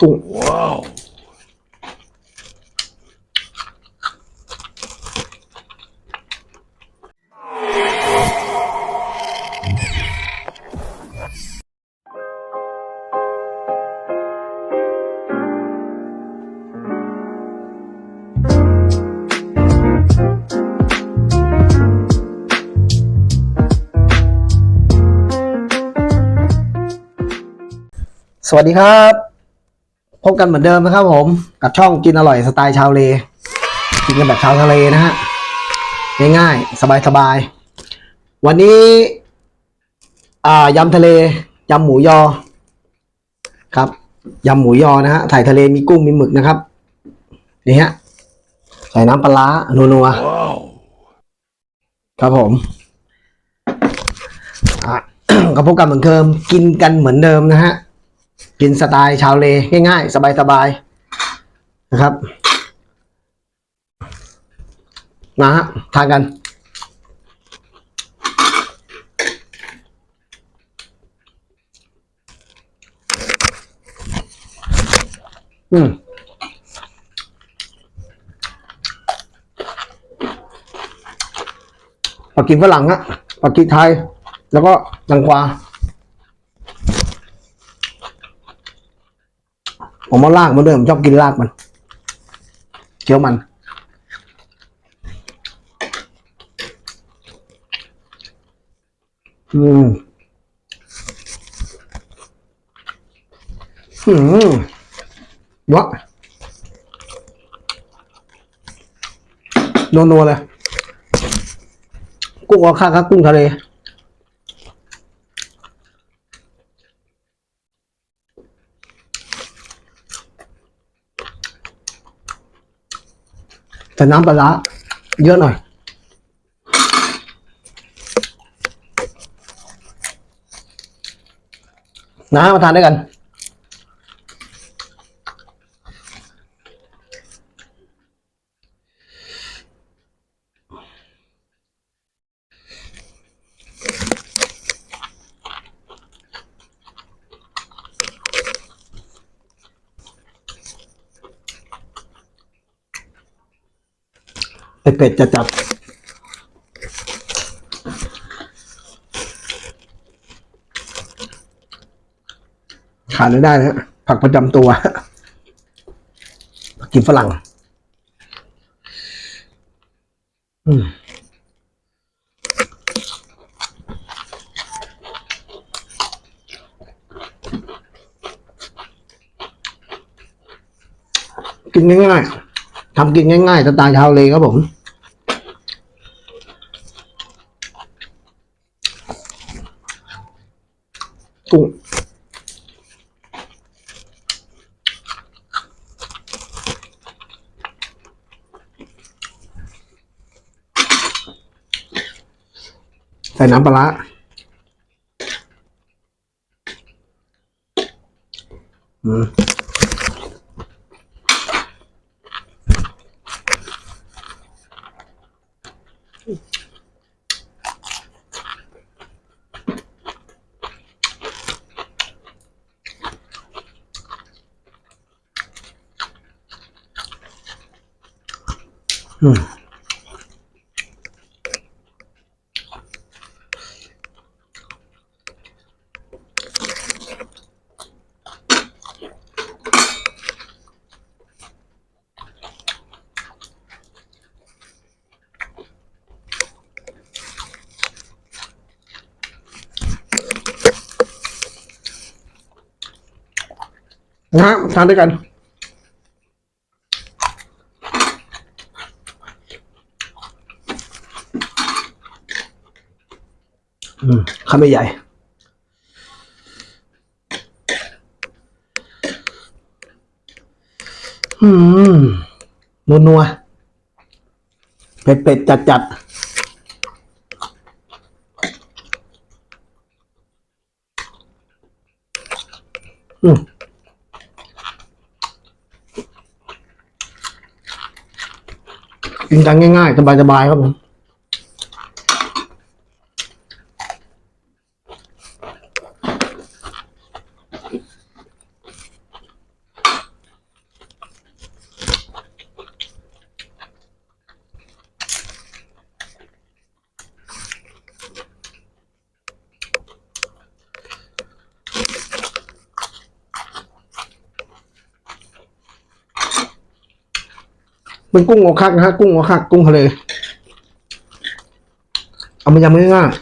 กุ้ง Wow. สวัสดีครับ พบกันเหมือนเดิมนะครับผม กับช่องกินอร่อยสไตล์ชาวเล กินกันแบบชาวทะเลนะฮะ ง่ายๆ สบายๆ วันนี้อ่ายำทะเลยำหมูยอ ครับยำหมูยอนะฮะถ่ายทะเลมีกุ้งมีหมึกนะครับนี่ฮะใส่น้ำปลาร้านัวๆ Wow. ครับผมอะก็พบกันเหมือนเดิม กินกันเหมือนเดิมนะฮะ กินสไตล์ชาวเลง่ายๆ สบายๆนะครับมาฮะทานกันอืมปักกิ่งฝรั่งอะปักกิ่งไทย แล้วก็ดังกวา ผมเอาลากมันด้วยผมชอบกินลากมัน เคี้ยวมันอืมอืมวะนัวๆเลย กุ้งออค่าครับกุ้งทะเล แต่น้ำปลาร้าเยอะหน่อยนะมาทานด้วยกัน เป็ดจะจับขาดไม่ได้นะฮะผักประจำตัวกกินฝรั่ง อืมกินง่ายๆทำกินง่ายๆสไตล์ชาวเลครับผม กุ้งใส่น้ำปลาร้าอืม นะทานด้วยกัน อืมคำใหญ่อืมนัวนัวๆเผ็ดเผ็ดจัดจัดๆอืมกินกันง่ายๆ สบายๆครับผม เป็นกุ้งโอคักนะฮะกุ้งโอคักกุ้งทะเลเอามายำง่ายๆ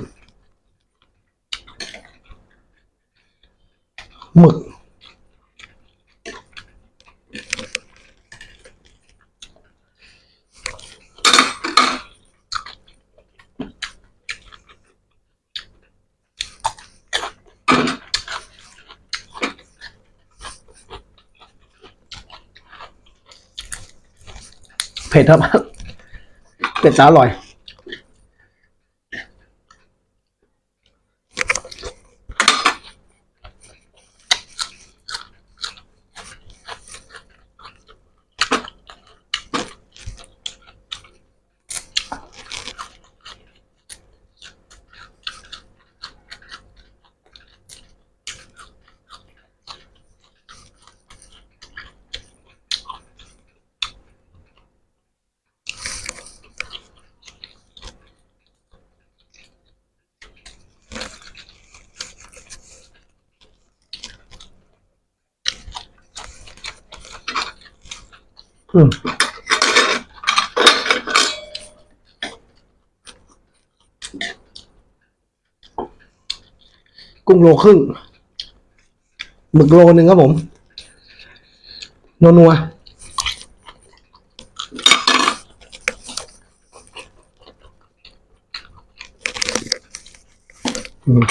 หมึก เผ็ดครับเผ็ดจ้าอร่อย อืมกุ้งโลครึ่งหมึกโลหนึ่งครับผมนัวนัวอืม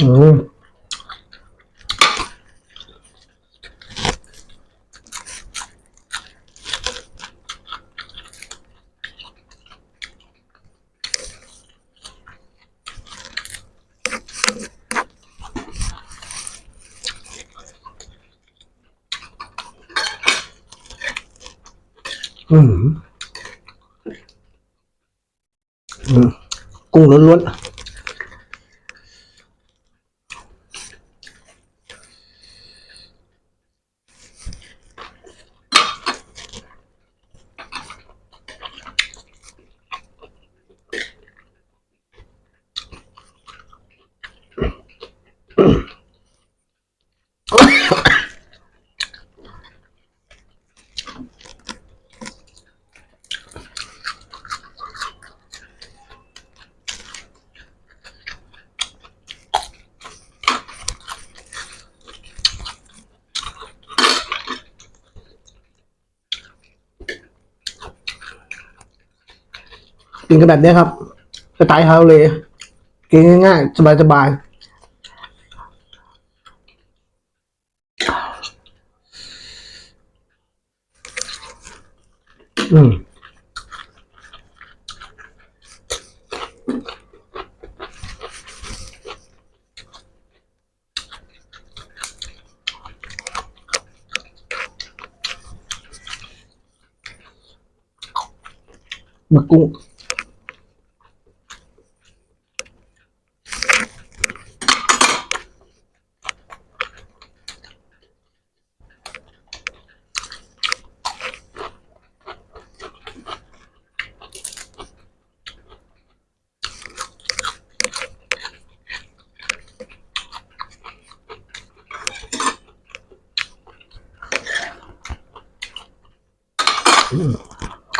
อืม อืมอืมกุ้งล้วนๆ กินกันแบบนี้ครับสไตล์ฮาเลย กินง่ายๆ สบายๆอืมหมึกกุ้ง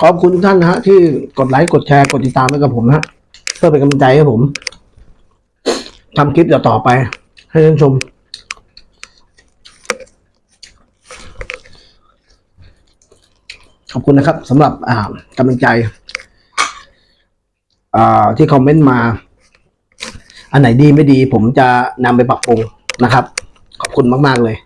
ขอบคุณทุกท่านนะฮะที่กดไลค์กดแชร์กดติดตามให้กับผมนะเพื่อเป็นกำลังใจให้ผมทำคลิปต่อไป ให้ท่านชม ขอบคุณนะครับสำหรับอ่ากำลังใจอ่าที่คอมเมนต์มา อันไหนดีไม่ดี ผมจะนำไปปรับปรุงนะครับ ขอบคุณมาก ๆ เลย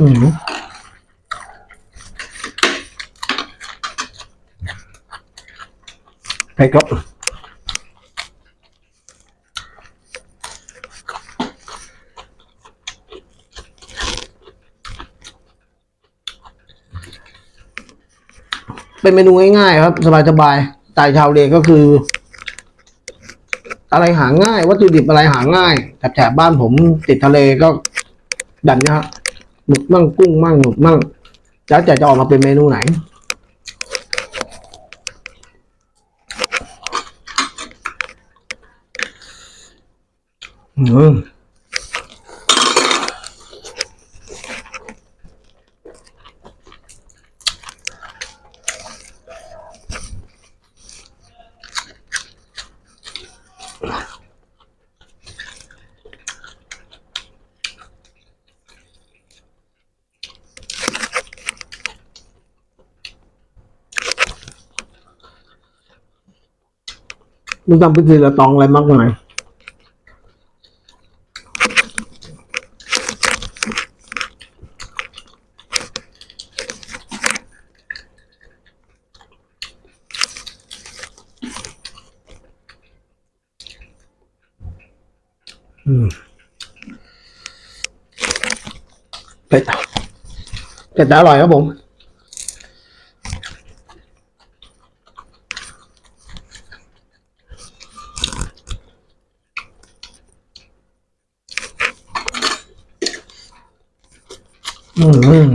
อืมเผ็ดครับเป็นเมนูง่ายๆครับ สบายๆไตล์ชาวเลก็คือ อะไรหาง่าย วัตถุดิบอะไรหาง่ายแถบๆบ้านผมติดทะเลก็แบบนี้ครับ หมึกมั่งกุ้งมั่งหมึกมั่งแล้วแต่จะออกมาเป็นเมนูไหน อืม มึงทำพิธีละตองอะไรมากมายอืมเผ็ดเผ็ดแต่อร่อยครับผม อืม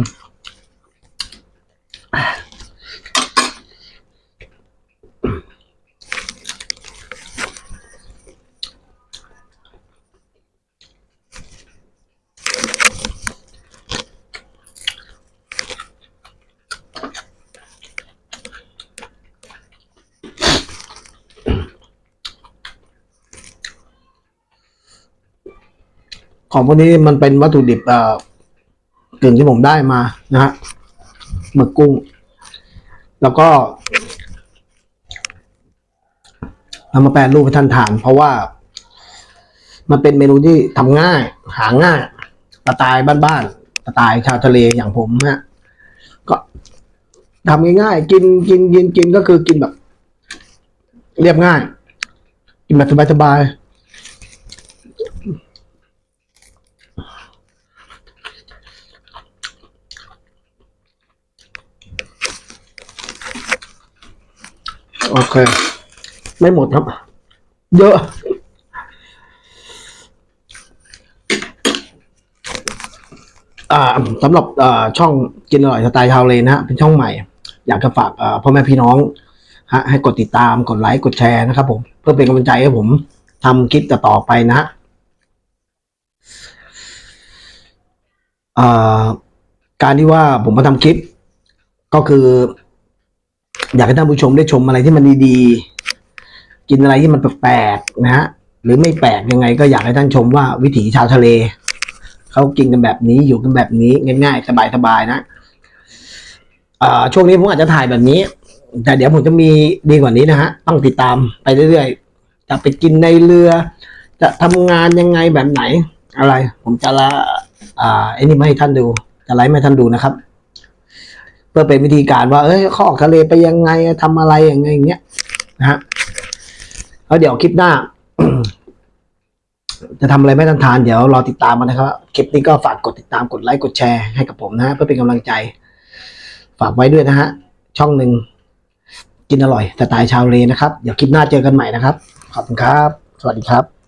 ของพวกนี้มันเป็นวัตถุดิบอ่อ กึ่งที่ผมได้มานะฮะหมึกกุ้ง แล้วก็เอามาแปลรูปให้ท่านทาน เพราะว่า มันเป็นเมนูที่ทำง่าย หาง่ายสไตล์บ้านๆสไตล์ชาวทะเลอย่างผมฮะก็ทำง่ายๆกินกินกินกินก็คือกินแบบ เรียบง่าย กินแบบสบายๆ โอเค ไม่หมดครับ เยอะ อ่าสำหรับอ่าช่องกินอร่อยสไตล์ชาวเลนะฮะเป็นช่องใหม่ อยากจะฝากอ่าพ่อแม่พี่น้องฮะให้กดติดตามกดไลค์กดแชร์นะครับ ผม เพื่อเป็นกำลังใจให้ผมทำคลิปต่อๆไปนะฮะการที่ว่าผมมาทำคลิป ก็คือ อยากให้ท่านผู้ชมได้ชมอะไรที่มันดีๆ กินอะไรที่มันแปลกๆนะฮะหรือไม่แปลกยังไง ก็อยากให้ท่านชมว่าวิถีชาวทะเลเขากินกันแบบนี้อยู่กันแบบนี้ง่ายๆ สบายๆนะช่วงนี้ผมอาจจะถ่ายแบบนี้ แต่เดี๋ยวผมจะมีดีกว่านี้นะฮะต้องติดตามไปเรื่อยๆ จะไปกินในเรือ จะทำงานยังไงแบบไหน อะไร ผมจะละอ่าไอ้นี่มาให้ท่านดู จะไลฟ์มาให้ท่านดูนะครับ พื่อเป็นวิธีการว่า เอ้ยเขาออกทะเลไปยังไงทำอะไรยังไงอย่างเงี้ยนะฮะแล้วเดี๋ยวคลิปหน้า จะทำอะไรไม่ทันทานเดี๋ยวรอติดตามมานะครับ คลิปนี้ก็ฝากกดติดตามกดไลค์กดแชร์ให้กับผมนะฮะเพื่อเป็นกำลังใจ ฝากไว้ด้วยนะฮะ ช่องหนึ่งกินอร่อยสไตล์ชาวเลนะครับ เดี๋ยวคลิปหน้าเจอกันใหม่นะครับ ขอบคุณครับ สวัสดีครับ